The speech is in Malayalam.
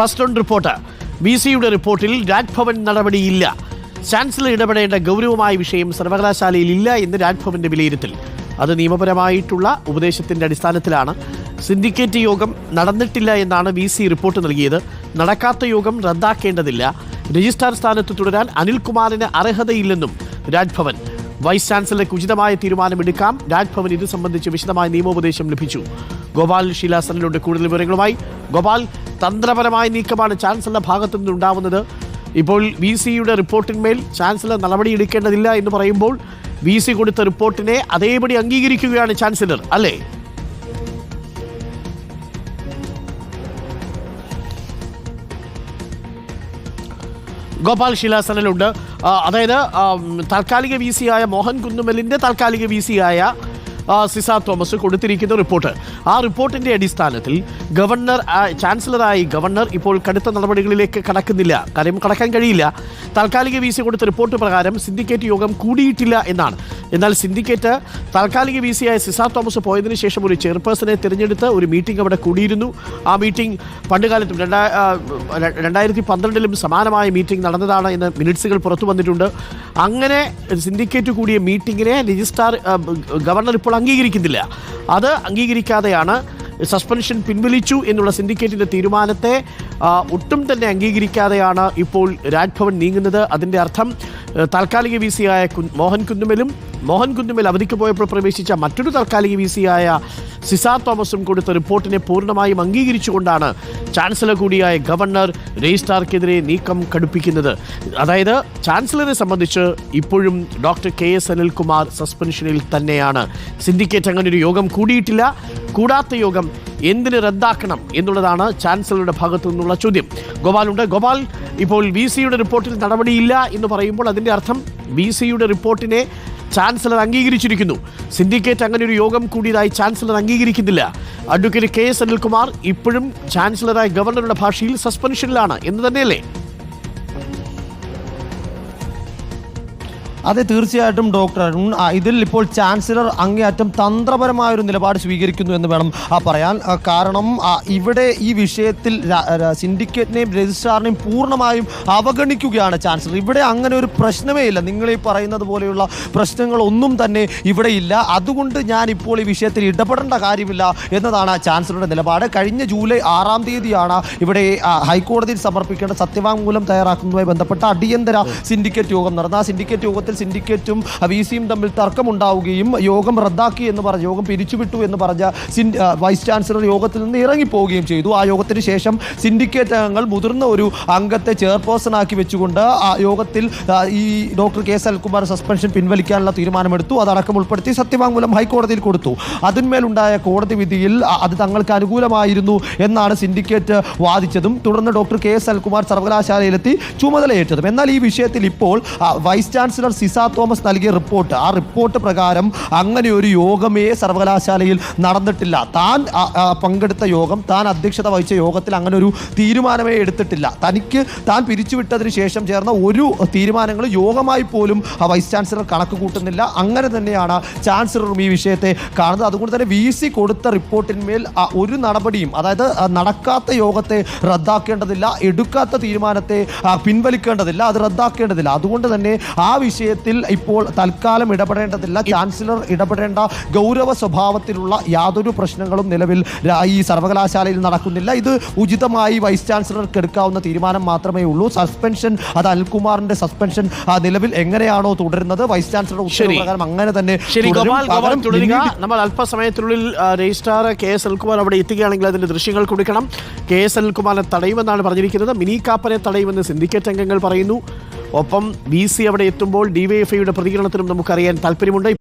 First on report. ബി സിയുടെ റിപ്പോർട്ടിൽ രാജ്ഭവൻ നടപടിയില്ല. ചാൻസലർ ഇടപെടേണ്ട ഗൗരവമായ വിഷയം സർവകലാശാലയിൽ ഇല്ല എന്ന് രാജ്ഭവന്റെ വിലയിരുത്തൽ. അത് നിയമപരമായിട്ടുള്ള ഉപദേശത്തിന്റെ അടിസ്ഥാനത്തിലാണ്. സിൻഡിക്കേറ്റ് യോഗം നടന്നിട്ടില്ല എന്നാണ് വി സി റിപ്പോർട്ട് നൽകിയത്. നടക്കാത്ത യോഗം റദ്ദാക്കേണ്ടതില്ല. രജിസ്ട്രാർ സ്ഥാനത്ത് തുടരാൻ അനിൽകുമാറിന് അർഹതയില്ലെന്നും രാജ്ഭവൻ. വൈസ് ചാൻസലർക്ക് ഉചിതമായ തീരുമാനമെടുക്കാം. രാജ്ഭവൻ ഇത് സംബന്ധിച്ച് വിശദമായ നിയമോപദേശം ലഭിച്ചു. ഗോപാൽ ശീലാസനിലുണ്ട് കൂടുതൽ വിവരങ്ങളുമായി ഗോപാൽ തന്ത്രപരമായ നീക്കമാണ് ചാൻസലറുടെ ഭാഗത്തു നിന്നുണ്ടാവുന്നത് ഇപ്പോൾ വി സിയുടെ റിപ്പോർട്ടിന്മേൽ ചാൻസലർ നടപടിയെടുക്കേണ്ടതില്ല എന്ന് പറയുമ്പോൾ വി സി കൊടുത്ത റിപ്പോർട്ടിനെ അതേപടി അംഗീകരിക്കുകയാണ് ചാൻസലർ അല്ലേ? ഗോപാൽ ശിലാസനലുണ്ട്. അതായത് താൽക്കാലിക വി സി ആയ മോഹൻ കുന്നുമലിന്റെ താൽക്കാലിക വി സി ആയ ആ, സിസ തോമസ് കൊടുത്തിരിക്കുന്ന റിപ്പോർട്ട്. ആ റിപ്പോർട്ടിന്റെ അടിസ്ഥാനത്തിൽ ഗവർണർ ചാൻസലറായി ഗവർണർ ഇപ്പോൾ കടുത്ത നടപടികളിലേക്ക് കടക്കുന്നില്ല. കാര്യം കടക്കാൻ കഴിയില്ല. താൽക്കാലിക വി സി കൊടുത്ത റിപ്പോർട്ട് പ്രകാരം സിൻഡിക്കേറ്റ് യോഗം കൂടിയിട്ടില്ല എന്നാണ്. എന്നാൽ സിൻഡിക്കേറ്റ് താൽക്കാലിക വി സിയായ സിസാർ തോമസ് പോയതിനു ശേഷം ഒരു ചെയർപേഴ്സണെ തിരഞ്ഞെടുത്ത് ഒരു മീറ്റിംഗ് അവിടെ കൂടിയിരുന്നു. ആ മീറ്റിംഗ് പണ്ടുകാലത്തും രണ്ടാ രണ്ടായിരത്തി പന്ത്രണ്ടിലും സമാനമായ മീറ്റിംഗ് നടന്നതാണ് എന്ന് മിനിറ്റ്സുകൾ പുറത്തു വന്നിട്ടുണ്ട്. അങ്ങനെ സിൻഡിക്കേറ്റ് കൂടിയ മീറ്റിങ്ങിനെ രജിസ്ട്രാർ ഗവർണർ ഇപ്പോൾ അംഗീകരിക്കുന്നില്ല. അത് അംഗീകരിക്കാതെയാണ് സസ്പെൻഷൻ പിൻവലിച്ചു എന്നുള്ള സിൻഡിക്കേറ്റിന്റെ തീരുമാനത്തെ ഒട്ടും തന്നെ അംഗീകരിക്കാതെയാണ് ഇപ്പോൾ രാജ്ഭവൻ നീങ്ങുന്നത്. അതിന്റെ അർത്ഥം താൽക്കാലിക വി സി ആയ മോഹൻ കുന്നുമലും മോഹൻ കുന്നുമൽ അവധിക്ക് പോയപ്പോൾ പ്രവേശിച്ച മറ്റൊരു താൽക്കാലിക വി സി ആയ സിസ തോമസും കൊടുത്ത റിപ്പോർട്ടിനെ പൂർണമായും അംഗീകരിച്ചുകൊണ്ടാണ് ചാൻസലർ കൂടിയായ ഗവർണർ രജിസ്ട്രാർക്കെതിരെ നീക്കം കടുപ്പിക്കുന്നത്. അതായത് ചാൻസലറെ സംബന്ധിച്ച് ഇപ്പോഴും ഡോക്ടർ കെ എസ് അനിൽകുമാർ സസ്പെൻഷനിൽ തന്നെയാണ്. സിൻഡിക്കേറ്റ് അങ്ങനെ ഒരു യോഗം കൂടിയിട്ടില്ല. കൂടാത്ത യോഗം എന്തിന് റദ്ദാക്കണം എന്നുള്ളതാണ് ചാൻസലറുടെ ഭാഗത്തു നിന്നുള്ള ചോദ്യം. ഗോപാലുണ്ട്. ഗോപാൽ ഇപ്പോൾ വി സിയുടെ റിപ്പോർട്ടിൽ നടപടിയില്ല എന്ന് പറയുമ്പോൾ അതിന്റെ അർത്ഥം വി സിയുടെ റിപ്പോർട്ടിനെ ചാൻസലർ അംഗീകരിച്ചിരിക്കുന്നു. സിൻഡിക്കേറ്റ് അങ്ങനെ ഒരു യോഗം കൂടിയതായി ചാൻസലർ അംഗീകരിക്കുന്നില്ല. അഡ്വക്കേറ്റ് കെ എസ് അനിൽകുമാർ ഇപ്പോഴും ചാൻസലറായ ഗവർണറുടെ ഭാഷയിൽ സസ്പെൻഷനിലാണ് എന്ന് തന്നെയല്ലേ? അതെ തീർച്ചയായിട്ടും ഡോക്ടർ അരുൺ ഇതിൽ ഇപ്പോൾ ചാൻസലർ അങ്ങേയറ്റം തന്ത്രപരമായ ഒരു നിലപാട് സ്വീകരിക്കുന്നു എന്ന് വേണം പറയാൻ. കാരണം ഇവിടെ ഈ വിഷയത്തിൽ സിൻഡിക്കേറ്റിനെയും രജിസ്ട്രാറിനെയും പൂർണമായും അവഗണിക്കുകയാണ് ചാൻസലർ ഇവിടെ അങ്ങനെ ഒരു പ്രശ്നമേ ഇല്ല. നിങ്ങൾ ഈ പറയുന്നത് പോലെയുള്ള പ്രശ്നങ്ങളൊന്നും തന്നെ ഇവിടെ ഇല്ല. അതുകൊണ്ട് ഞാൻ ഇപ്പോൾ ഈ വിഷയത്തിൽ ഇടപെടേണ്ട കാര്യമില്ല എന്നതാണ് ചാൻസലറുടെ നിലപാട്. കഴിഞ്ഞ ജൂലൈ ആറാം തീയതിയാണ് ഇവിടെ ഹൈക്കോടതിയിൽ സമർപ്പിക്കേണ്ട സത്യവാങ്മൂലം തയ്യാറാക്കുന്നതുമായി ബന്ധപ്പെട്ട അടിയന്തര സിൻഡിക്കേറ്റ് യോഗം നടന്ന ആ സിൻഡിക്കേറ്റ് യോഗത്തിൽ സിൻഡിക്കേറ്റും വി സിയും തമ്മിൽ തർക്കമുണ്ടാവുകയും യോഗം റദ്ദാക്കി എന്ന് പറഞ്ഞ യോഗം പിരിച്ചുവിട്ടു എന്ന് പറഞ്ഞ വൈസ് ചാൻസലർ യോഗത്തിൽ നിന്ന് ഇറങ്ങിപ്പോവുകയും ചെയ്തു. ആ യോഗത്തിന് ശേഷം സിൻഡിക്കേറ്റ് അംഗങ്ങൾ മുതിർന്ന ഒരു അംഗത്തെ ചെയർപേഴ്സൺ ആക്കി വെച്ചുകൊണ്ട് ആ യോഗത്തിൽ ഈ ഡോക്ടർ കെ എസ് അൽകുമാർ സസ്പെൻഷൻ പിൻവലിക്കാനുള്ള തീരുമാനമെടുത്തു. അതടക്കം ഉൾപ്പെടുത്തി സത്യവാങ്മൂലം ഹൈക്കോടതിയിൽ കൊടുത്തു. അതിന്മേലുണ്ടായ കോടതി വിധിയിൽ അത് തങ്ങൾക്ക് അനുകൂലമായിരുന്നു എന്നാണ് സിൻഡിക്കേറ്റ് വാദിച്ചതും. തുടർന്ന് ഡോക്ടർ കെ എസ് അൽകുമാർ സർവകലാശാലയിലെത്തി ചുമതലയേറ്റതും. എന്നാൽ ഈ വിഷയത്തിൽ ഇപ്പോൾ വൈസ് ചാൻസലർ സിസ തോമസ് നൽകിയ റിപ്പോർട്ട്. ആ റിപ്പോർട്ട് പ്രകാരം അങ്ങനെ ഒരു യോഗമേ സർവകലാശാലയിൽ നടന്നിട്ടില്ല. താൻ പങ്കെടുത്ത യോഗം താൻ അധ്യക്ഷത വഹിച്ച യോഗത്തിൽ അങ്ങനെ ഒരു തീരുമാനമേ എടുത്തിട്ടില്ല. തനിക്ക് താൻ പിരിച്ചുവിട്ടതിന് ശേഷം ചേർന്ന ഒരു തീരുമാനങ്ങൾ യോഗമായി പോലും ആ വൈസ് ചാൻസലർ കണക്ക് കൂട്ടുന്നില്ല. അങ്ങനെ തന്നെയാണ് ചാൻസലറും ഈ വിഷയത്തെ കാണുന്നത്. അതുകൊണ്ട് തന്നെ വി സി കൊടുത്ത റിപ്പോർട്ടിന്മേൽ ഒരു നടപടിയും അതായത് നടക്കാത്ത യോഗത്തെ റദ്ദാക്കേണ്ടതില്ല. എടുക്കാത്ത തീരുമാനത്തെ പിൻവലിക്കേണ്ടതില്ല. അത് റദ്ദാക്കേണ്ടതില്ല. അതുകൊണ്ട് തന്നെ ആ വിഷയത്തിൽ ഇപ്പോൾ തൽക്കാലം ഇടപെടേണ്ടതില്ല. ചാൻസലർ ഇടപെടേണ്ട ഗൗരവ സ്വഭാവത്തിലുള്ള യാതൊരു പ്രശ്നങ്ങളും നിലവിൽ ഈ സർവകലാശാലയിൽ നടക്കുന്നില്ല. ഇത് ഉചിതമായി വൈസ് ചാൻസലർക്ക് എടുക്കാവുന്ന തീരുമാനം മാത്രമേ ഉള്ളൂ. സസ്പെൻഷൻ അത് അനിൽകുമാറിന്റെ സസ്പെൻഷൻ നിലവിൽ എങ്ങനെയാണോ തുടരുന്നത്? വൈസ് ചാൻസലർ ഉത്തരവ് അങ്ങനെ തന്നെ നമ്മൾ അല്പസമയത്തിനുള്ളിൽ രജിസ്ട്രാർ കെ എസ് അൽകുമാർ അവിടെ എത്തുകയാണെങ്കിൽ അതിന്റെ ദൃശ്യങ്ങൾ കൊടുക്കണം. കെ എസ് അൽകുമാറിനെ തടയുമെന്നാണ് പറഞ്ഞിരിക്കുന്നത്. മിനി കാപ്പനെ തടയുമെന്ന് സിൻഡിക്കേറ്റ് അംഗങ്ങൾ പറയുന്നു. ഒപ്പം ബി സി അവിടെ എത്തുമ്പോൾ ഡിവൈഎഫ്ഐയുടെ പ്രതികരണത്തിനും നമുക്കറിയാൻ താല്പര്യമുണ്ട്.